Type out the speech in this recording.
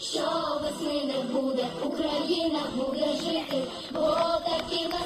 що весни не буде, Україна буде жити, бо такі вас.